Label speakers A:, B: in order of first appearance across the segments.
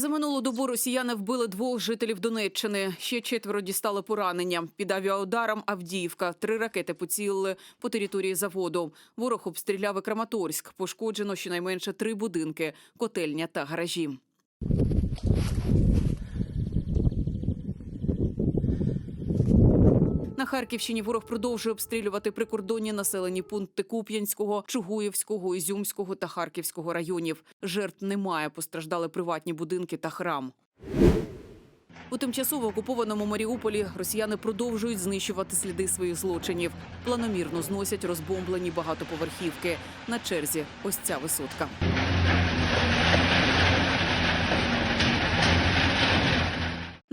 A: За минулу добу росіяни вбили двох жителів Донеччини. Ще четверо дістали поранення. Під авіаударом Авдіївка. Три ракети поцілили по території заводу. Ворог обстріляв і Краматорськ. Пошкоджено щонайменше три будинки, котельня та гаражі. На Харківщині ворог продовжує обстрілювати прикордонні населені пункти Куп'янського, Чугуївського, Ізюмського та Харківського районів. Жертв немає, постраждали приватні будинки та храм. У тимчасово окупованому Маріуполі росіяни продовжують знищувати сліди своїх злочинів. Планомірно зносять розбомблені багатоповерхівки. На черзі ось ця висотка.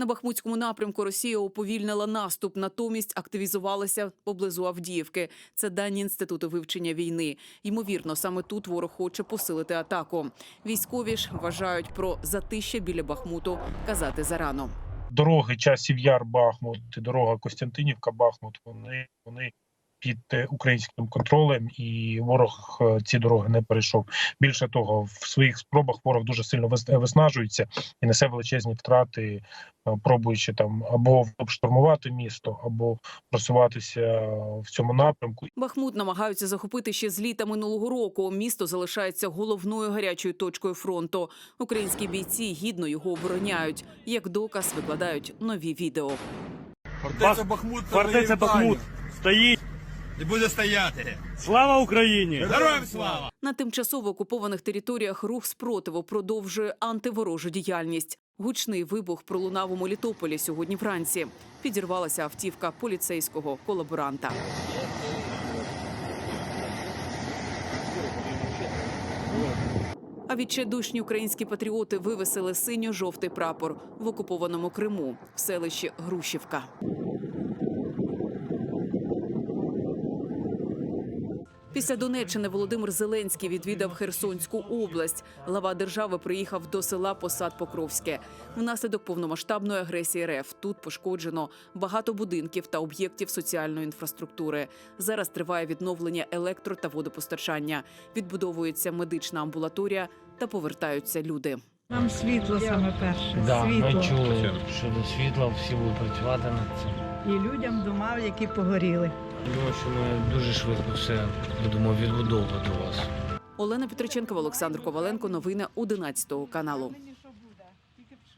A: На Бахмутському напрямку Росія уповільнила наступ, натомість активізувалася поблизу Авдіївки. Це дані інституту вивчення війни. Ймовірно, саме тут ворог хоче посилити атаку. Військові ж вважають про затище біля Бахмуту казати зарано.
B: дороги часів Яр Бахмут, дорога Костянтинівка Бахмут. Вони вони під е, українським контролем, і ворог е, ці дороги не перейшов. Більше того, в своїх спробах ворог дуже сильно вис- виснажується і несе величезні втрати, е, пробуючи там або штурмувати місто, або просуватися в цьому напрямку.
A: Бахмут намагаються захопити ще з літа минулого року. Місто залишається головною гарячою точкою фронту. Українські бійці гідно його обороняють. Як доказ викладають нові відео.
C: Фортеця Бахмут.
D: Фортеця Бахмут стоїть.
C: І буде стояти.
D: Слава Україні!
C: Героям слава!
A: На тимчасово окупованих територіях рух спротиву продовжує антиворожу діяльність. Гучний вибух пролунав у Мелітополі сьогодні вранці. Підірвалася автівка поліцейського колаборанта. А відчайдушні українські патріоти вивесили синьо-жовтий прапор в окупованому Криму в селищі Грушівка. Після Донеччини Володимир Зеленський відвідав Херсонську область. Глава держави приїхав до села Посад Покровське. Внаслідок повномасштабної агресії РФ тут пошкоджено багато будинків та об'єктів соціальної інфраструктури. Зараз триває відновлення електро та водопостачання. Відбудовується медична амбулаторія та повертаються люди.
E: Нам світло саме перше.
F: Да,
E: світло.
F: ми чули щодо світла, всі будуть працювати над цим.
E: І людям дома, які погоріли.
F: Думаю, що ми дуже швидко все будемо відбудовувати вас.
A: Олена Петриченкова, Олександр Коваленко. Новини 11 каналу.